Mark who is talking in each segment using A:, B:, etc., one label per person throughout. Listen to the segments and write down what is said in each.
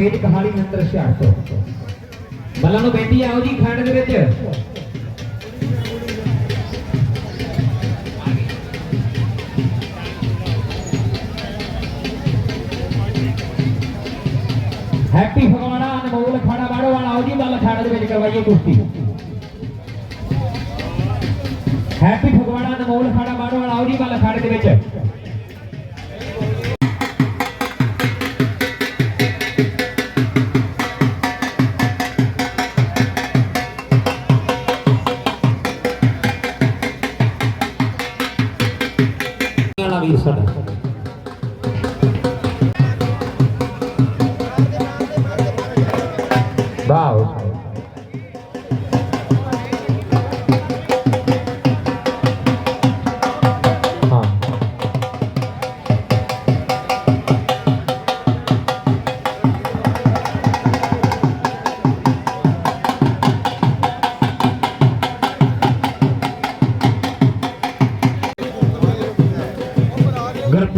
A: ਗੁਰਪ੍ਰੀਤ ਕਹਾਣੀ ਨੰਤਰ ਸ਼ਹਿਰ ਤੋਂ। ਨੂੰ ਬੇਟੀ ਆਓ ਜੀ ਖੰਡ ਦੇ ਵਿੱਚ। ਹੈਪੀ ਫਗਵਾੜਾ ਅਨਮੋਲ ਖਾੜਾ ਬਾੜੋ ਵਾਲਾ ਆਓ ਜੀ ਬੱਲ ਖਾੜੇ ਦੇ ਵਿੱਚ ਕਰਵਾਈਏ ਕੁਸ਼ਤੀ। ਹੈਪੀ ਫਗਵਾੜਾ ਅਨਮੋਲ ਖਾੜਾ ਬਾੜੋ ਵਾਲਾ ਆਓ ਜੀ ਬੱਲ ਖਾੜੇ ਦੇ ਵਿੱਚ।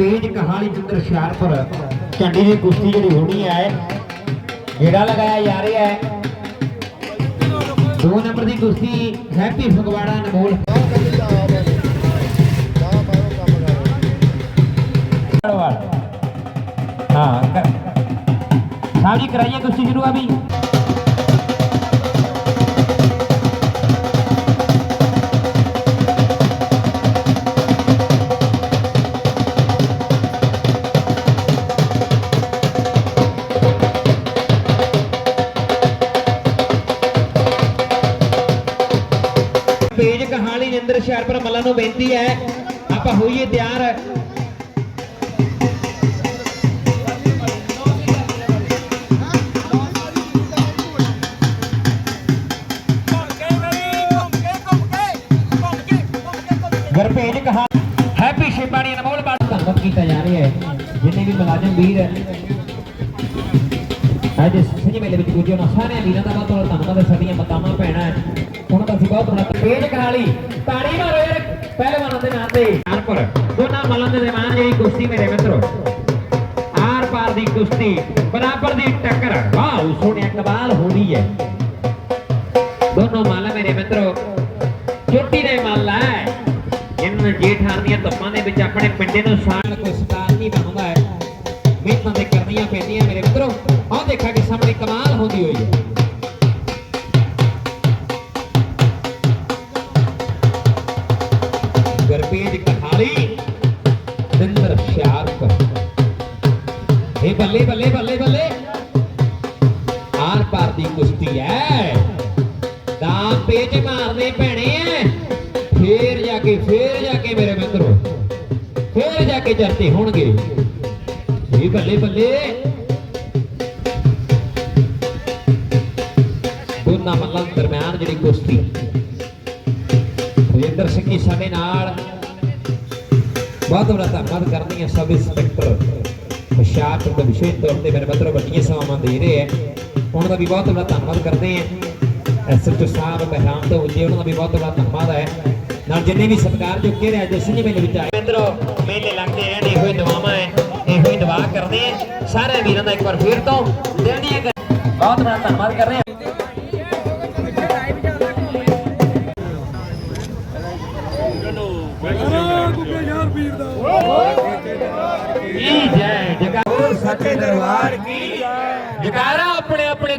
A: ਗੁਰਪੇਜ ਕਹਾਲੀ ਚੰਦਰ ਹੁਸ਼ਿਆਰਪੁਰ। ਝੰਡੀ ਦੀ ਕੁਸ਼ਤੀ ਜਿਹੜੀ ਹੋਣੀ ਹੈ ਜਿਹੜਾ ਲਗਾਇਆ ਜਾ ਰਿਹਾ ਹੈ। ਦੋ ਨੰਬਰ ਦੀ ਕੁਸ਼ਤੀ ਹੈਪੀ ਫਗਵਾੜਾ ਅਨਮੋਲ। ਫਗਵਾੜਾ ਹਾਂ, ਕ- ਕਰਾਈਏ ਕੁਸ਼ਤੀ ਸ਼ੁਰੂ ਆ ਵੀ। ਕਹਾਣੀ ਨਿੰਦਰ ਹੁਸ਼ਿਆਰਪੁਰ ਮੱਲਾਂ ਨੂੰ ਬੇਨਤੀ ਹੈ, ਆਪਾਂ ਹੋਈਏ ਤਿਆਰ। ਗੁਰਪੇਜ ਕਹਾ ਹੈਪੀ ਸ਼ਿਪਾਣੀ ਅਨਮੋਲ ਬਾਦ ਧੰਨਵਾਦ ਕੀਤਾ ਜਾ ਰਿਹਾ ਹੈ। ਜਿੰਨੇ ਵੀ ਮੁਲਾਜ਼ਮ ਵੀਰ ਅੱਜ ਸੱਚੀ ਮੇਲੇ ਵਿੱਚ ਪੁੱਜੇ ਉਹਨਾਂ ਸਾਰਿਆਂ ਵੀਰਾਂ ਦਾ ਬਹੁਤ ਬਹੁਤ ਧੰਨਵਾਦ ਸਾਡੀਆਂ ਮਾਤਾਵਾਂ, ਭੈਣਾਂ। ਬਹੁਤ ਬੜਾ ਪੇਜ ਕਹਾਲੀ ਤਾੜੀ ਮਾਰੋ ਯਾਰ ਪਹਿਲਵਾਨਾਂ ਦੇ ਨਾਂ ਤੇ। ਆਰਪੁਰ ਦੋਨਾਂ ਮੱਲਾਂ ਦੇ ਦਰਮਿਆਨ ਜਿਹੜੀ ਕੁਸ਼ਤੀ ਮੇਰੇ ਮਿੱਤਰੋ। ਆਰ ਪਾਰ ਦੀ ਕੁਸ਼ਤੀ ਬਰਾਬਰ ਦੀ ਟੱਕਰ। ਵਾਹ ਸੋਹਣਿਆ ਕਮਾਲ ਹੋਣੀ ਹੈ। ਦੋਨੋਂ ਮੱਲ ਮੇਰੇ ਮਿੱਤਰੋ। ਚੋਟੀ ਦੇ ਮੱਲ ਹੈ। ਇਹਨਾਂ ਨੇ ਜੇਠਾਰ ਦੀਆਂ ਧੱਪਾਂ ਦੇ ਵਿੱਚ ਆਪਣੇ ਪਿੰਡੇ ਨੂੰ ਇਹ ਬੱਲੇ ਬੱਲੇ ਬੱਲੇ ਬੱਲੇ। ਆਰ ਪਾਰ ਦੀ ਕੁਸ਼ਤੀ ਹੈ ਦਾ ਪੇਜ ਮਾਰਦੇ ਭੈਣੇ ਐ। ਫੇਰ ਜਾ ਕੇ, ਫੇਰ ਜਾ ਕੇ ਮੇਰੇ ਮਿੱਤਰੋ। ਫੇਰ ਜਾ ਕੇ ਜਰਤੇ ਹੋਣਗੇ। ਇਹ ਬੱਲੇ ਬੱਲੇ। ਦੋਨਾਂ ਮੱਲਾਂ ਦੇ ਦਰਮਿਆਨ ਜਿਹੜੀ ਕੁਸ਼ਤੀ। ਰਜਿੰਦਰ ਸਿੰਘ ਜੀ ਸਾਡੇ ਨਾਲ। ਬਹੁਤ ਬੜਾ ਧੰਨਵਾਦ ਕਰਦੀ ਹਾਂ ਸਬ ਇੰਸਪੈਕਟਰ। ਹੁਸ਼ਿਆਰਪੁਰ ਦੇ ਵਿਸ਼ੇਸ਼ ਤੌਰ ਤੇ ਮੇਰੇ ਮਿੱਤਰੋ ਵੱਡੀਆਂ ਸੇਵਾਵਾਂ ਦੇ ਰਹੇ ਹੈ ਉਹਨਾਂ ਦਾ ਵੀ ਬਹੁਤ ਬੜਾ ਧੰਨਵਾਦ ਕਰਦੇ ਹਾਂ ਐਸਐਚਓ ਸਾਹਿਬ, ਬਹਿਰਾਮ ਤੋਂ ਉੱਜੇ ਉਹਨਾਂ ਦਾ ਵੀ ਬਹੁਤ ਬੜਾ ਧੰਨਵਾਦ ਹੈ ਨਾਲ ਜਿੰਨੇ ਵੀ ਸਤਿਕਾਰ ਜੋ ਕੇ ਰਿਹਾ ਜਿਸ ਮੇਲੇ ਵਿੱਚ ਆਏ। ਮਿੱਤਰੋ, ਮੇਲੇ ਲੱਗਦੇ ਰਹਿਣ, ਇਹੋ ਹੀ ਦੁਆਵਾਂ ਹੈ ਇਹੋ ਹੀ ਦੁਆ ਕਰਦੇ ਸਾਰੇ ਵੀਰਾਂ ਦਾ ਇੱਕ ਵਾਰ ਫੇਰ ਤੋਂ ਦਿਲ ਦੀਆਂ ਬਹੁਤ ਬੜਾ ਧੰਨਵਾਦ ਕਰ ਰਹੇ ਹਾਂ ਕੀ ਜੈ ਜਗਾ ਸੱਚੇ ਦਰਬਾਰ ਕੀ? ਜਗਾਰਾ ਆਪਣੇ ਆਪਣੇ